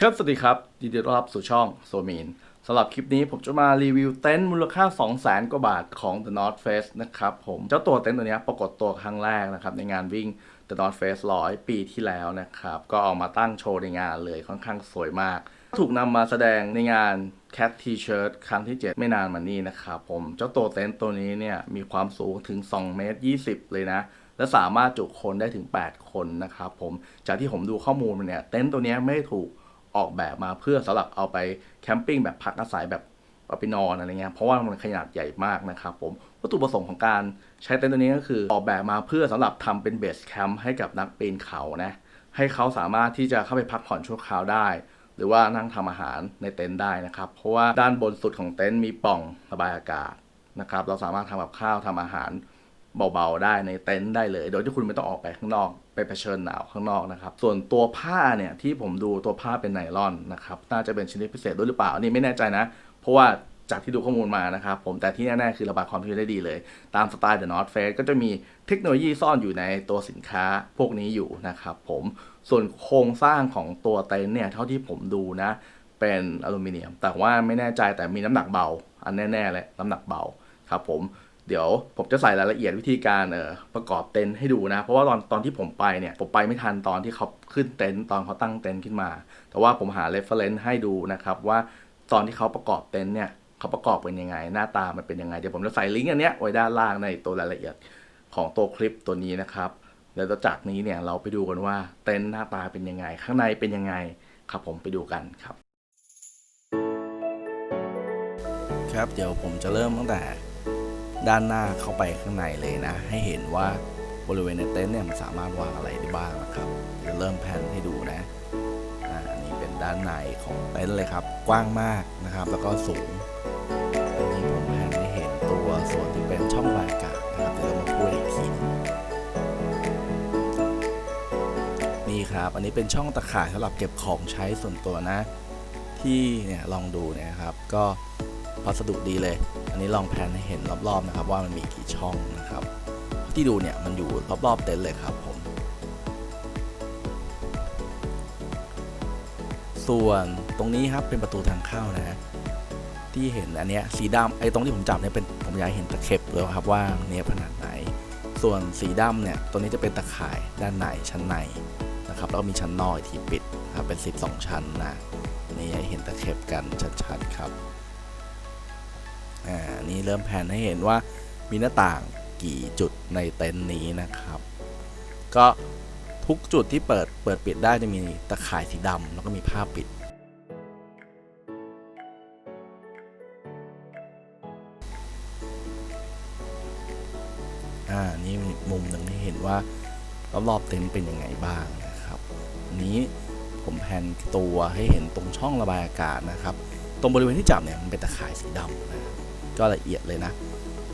ครับสวัสดีครับยินดีต้อนรับสู่ช่องโซมีนสำหรับคลิปนี้ผมจะมารีวิวเต็นท์มูลค่า 2 0 0แสนกว่าบาทของ The North Face นะครับผมเจ้าตัวเต็นท์ตัวนี้ปรากฏตัวครั้งแรกนะครับในงานวิ่ง The North Face 100 ปีที่แล้วนะครับก็เอามาตั้งโชว์ในงานเลยค่อนข้างสวยมาก ถูกนำมาแสดงในงาน Cat T-shirt ครั้งที่ 7 ไม่นานมานี้นะครับผมเจ้าตัวเต็นท์ตัวนี้เนี่ยมีความสูงถึง2เมตร20 เลยนะและสามารถจุคนได้ถึง 8 คนนะครับผมจากที่ผมดูข้อมูลเนี่ยเต็นท์ตัวนี้ไม่ได้ถูก ออกแบบมาเพื่อสำหรับเอาไปแคมปิ้งแบบพักอาศัยแบบเอาไปนอนอะไรเงี้ยเพราะว่ามันขนาดใหญ่มากนะครับผมวัตถุประสงค์ของการใช้เต็นท์ตัวนี้ก็คือ ออกแบบมาเพื่อสำหรับทำเป็นเบสแคมป์ให้กับนักปีนเขานะให้เขาสามารถที่จะเข้าไปพักผ่อนชั่วคราวได้ หรือว่านั่งทำอาหารในเต็นท์ได้นะครับ เพราะว่าด้านบนสุดของเต็นท์มีปล่องระบายอากาศนะครับเราสามารถทำกับข้าวทำอาหาร เบาๆได้ในเต็นท์ได้เลย โดยที่คุณไม่ต้องออกไปข้างนอกไปเผชิญหนาวข้างนอกนะครับ ส่วนตัวผ้าเนี่ยที่ผมดูตัวผ้าเป็นไนลอนนะครับน่าจะเป็นชนิดพิเศษด้วยหรือเปล่านนี้ไม่แน่ใจนะ เพราะว่าจากที่ดูข้อมูลมานะครับผมแต่ที่แน่ๆคือระบายความชื้นได้ดีเลย ตามสไตล์ The North Face ก็จะมีเทคโนโลยีซ่อนอยู่ในตัวสินค้าพวกนี้อยู่นะครับผมส่วนโครงสร้างของตัวเต็นท์เนี่ยเท่าที่ผมดูนะเป็นอลูมิเนียม แต่ว่าไม่แน่ใจแต่มีน้ำหนักเบา อันแน่ๆเลยน้ำหนักเบาครับผม เดี๋ยวผมจะใส่รายละเอียดวิธีการเออประกอบเต็นท์ให้ดูนะ เพราะว่าตอนตอนที่ผมไปเนี่ย ผมไปไม่ทันตอนที่เขาขึ้นเต็นท์ตอนเขาตั้งเต็นท์ขึ้นมา แต่ว่าผมหาเรฟเฟรนซ์ให้ดูนะครับว่าตอนที่เขาประกอบเต็นท์เนี่ยเขาประกอบเป็นยังไง หน้าตามันเป็นยังไงเดี๋ยวผมจะใส่ลิงก์อันเนี้ยไว้ด้านล่างในตัวรายละเอียดของตัวคลิปตัวนี้นะครับแล้วจากนี้เนี่ยเราไปดูกันว่าเต็นท์หน้าตาเป็นยังไง ข้างในเป็นยังไงครับผมไปดูกันครับ ครับเดี๋ยวผมจะเริ่มตั้งแต่ ด้านหน้าเข้าไปข้างในเลยนะ ให้เห็นว่าบริเวณในเต็นท์เนี่ยมันสามารถวางอะไรได้บ้างนะครับเดี๋ยวเริ่มแผนให้ดูนะอันนี้เป็นด้านในของเต็นท์เลยครับ กว้างมากนะครับ แล้วก็สูงอันนี้ผมแผนให้เห็นตัวส่วนที่เป็นช่องบายอากาศนะครับเดี๋ยวเรามาพูดอีกทีนี่ครับอันนี้เป็นช่องตะข่ายสำหรับเก็บของใช้ส่วนตัวนะ ที่เนี่ยลองดูนะครับ ก็ พัสดุดีเลย อันนี้ลองแพนให้เห็นรอบๆนะครับ ว่ามันมีกี่ช่องนะครับ ที่ดูเนี่ยมันอยู่รอบๆเต็นท์เลยครับผม ส่วนตรงนี้ครับเป็นประตูทางเข้านะที่เห็นอันเนี้ยสีดำไอ้ตรงที่ผมจับเนี่ยเป็นผมอยากเห็นตะเข็บเลยครับว่าเนี่ยขนาดไหน ส่วนสีดำเนี่ยตัวนี้จะเป็นตะข่ายด้านในชั้นในนะครับแล้วก็มีชั้นนอกอีกทีปิดครับเป็น 12 ชั้นนะนี่ให้เห็นตะเข็บกันชัดๆครับ อ่านี่เริ่มแผนให้เห็นว่ามีหน้าต่างกี่จุดในเต็นท์นี้นะครับ ก็ทุกจุดที่เปิดเปิดปิดได้จะมีตะข่ายสีดำแล้วก็มีผ้าปิด อ่า นี่มุมหนึ่งให้เห็นว่ารอบๆเต็นท์เป็นยังไงบ้างนะครับ นี้ผมแผนตัวให้เห็นตรงช่องระบายอากาศนะครับ ตรงบริเวณที่จับเนี่ยมันเป็นตะข่ายสีดำนะ ก็ละเอียดเลยนะ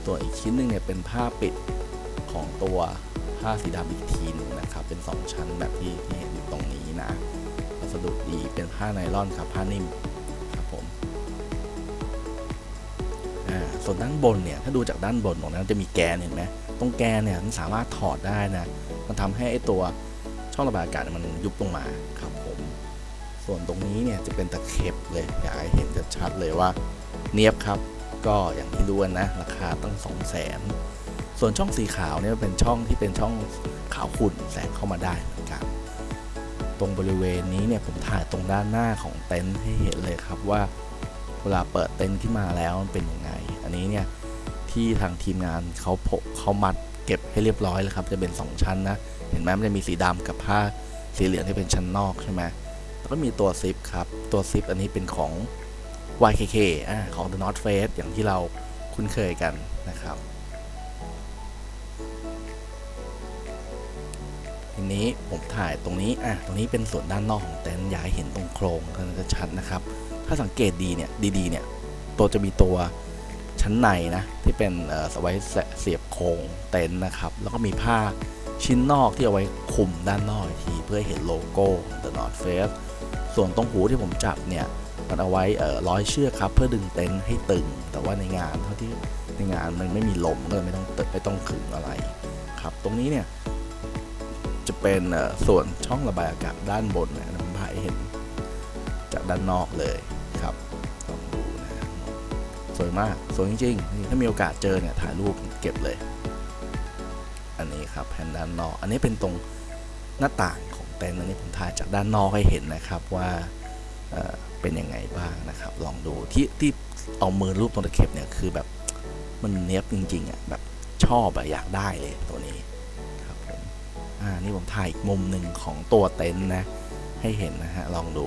ตัวอีกชิ้นหนึ่งเนี่ยเป็นผ้าปิดของตัวผ้าสีดำอีกทีหนึงนะครับ เป็น 2 ชั้นแบบที่ที่เห็นอยู่ตรงนี้นะวัสดุดีเป็นผ้าไนลอนครับผ้านิ่มครับผมอ่าส่วนด้านบนเนี่ยถ้าดูจากด้านบนตรงนั้นจะมีแกนเห็นไหมตรงแกนเนี่ยมันสามารถถอดได้นะ มันทำให้ไอตัวช่องระบายอากาศมันยุบลงมาครับผม ส่วนตรงนี้เนี่ยจะเป็นตะเข็บเลยอยากให้เห็นชัดเลยว่า เนียบครับ ก็อย่างที่รู้นะราคาตั้ง 2 0 0แสนส่วนช่องสีขาวเนี่ยเป็นช่องที่เป็นช่องขาวขุ่นแสงเข้ามาได้เหมือนกัน ตรงบริเวณนี้เนี่ยผมถ่ายตรงด้านหน้าของเต็นท์ให้เห็นเลยครับว่าเวลาเปิดเต็นท์ขึ้นมาแล้วมันเป็นยังไง อันนี้เนี่ยที่ทางทีมงานเขาพกเขามัดเก็บให้เรียบร้อยแล้วครับ จะเป็น 2 ชั้นนะ เห็นไหมมันจะมีสีดำกับผ้าสีเหลืองที่เป็นชั้นนอกใช่ไหมแล้วก็มีตัวซิปครับ ตัวซิปอันนี้เป็นของ YKK อของ The North Face อย่างที่เราคุ้นเคยกันนะครับทีนี้ผมถ่ายตรงนี้อะตรงนี้เป็นส่วนด้านนอกของเต็นท์อยากให้เห็นตรงโครงกันจะชัดนะครับ ถ้าสังเกตดีเนี่ยดีๆเนี่ยตัวจะมีตัวชั้นในนะที่เป็นเอ่อไว้เสียบโครงเต็นท์นะครับ แล้วก็มีผ้าชิ้นนอกที่เอาไว้คลุมด้านนอกอีกทีเพื่อเห็นโลโก้ The North Face ส่วนตรงหูที่ผมจับเนี่ยันเอาไว้ร้อยเชือกครับ เพื่อดึงเต็นท์ให้ตึง แต่ว่าในงานเท่าที่ในงานมันไม่มีลมก็เลยไม่ต้องตึไม่ต้องขึงอะไรครับ ตรงนี้เนี่ยจะเป็นส่วนช่องระบายอากาศด้านบนเนี่ยผมถ่ายให้เห็นด้านนอกเลยครับลองดูนะสวยมากสวยจริงๆนี่ถ้ามีโอกาสเจอเนี่ยถ่ายรูปเก็บเลย อันนี้ครับแผ่นด้านนอก อันนี้เป็นตรงหน้าต่างของเต็นท์อันนี้ผมถ่ายจากด้านนอกให้เห็นนะครับว่า เป็นยังไงบ้างนะครับ ลองดูที่ที่เอามือรูปตรงตะเข็บเนี่ยคือแบบมันเนี้ยบจริงๆอะแบบชอบอะอยากได้เลยตัวนี้ครับผมอ่านี่ผมถ่ายอีกมุมหนึ่งของตัวเต็นท์นะ ให้เห็นนะฮะลองดู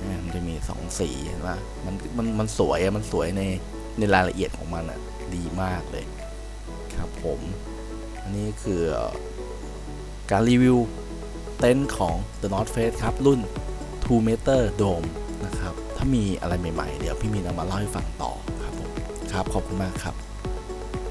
อ่มันจะมีสองสีเห็นว่ามันมันมันสวยอะมันสวยในในรายละเอียดของมันอะดีมากเลยครับผมอันนี้คือเอ่อการรีวิวเต็นท์ของ The North Face ครับรุ่น 2 Meter Dome นะครับ ถ้ามีอะไรใหม่ๆ เดี๋ยวพี่มีนเอามาเล่าให้ฟังต่อครับผม ครับ ขอบคุณมากครับ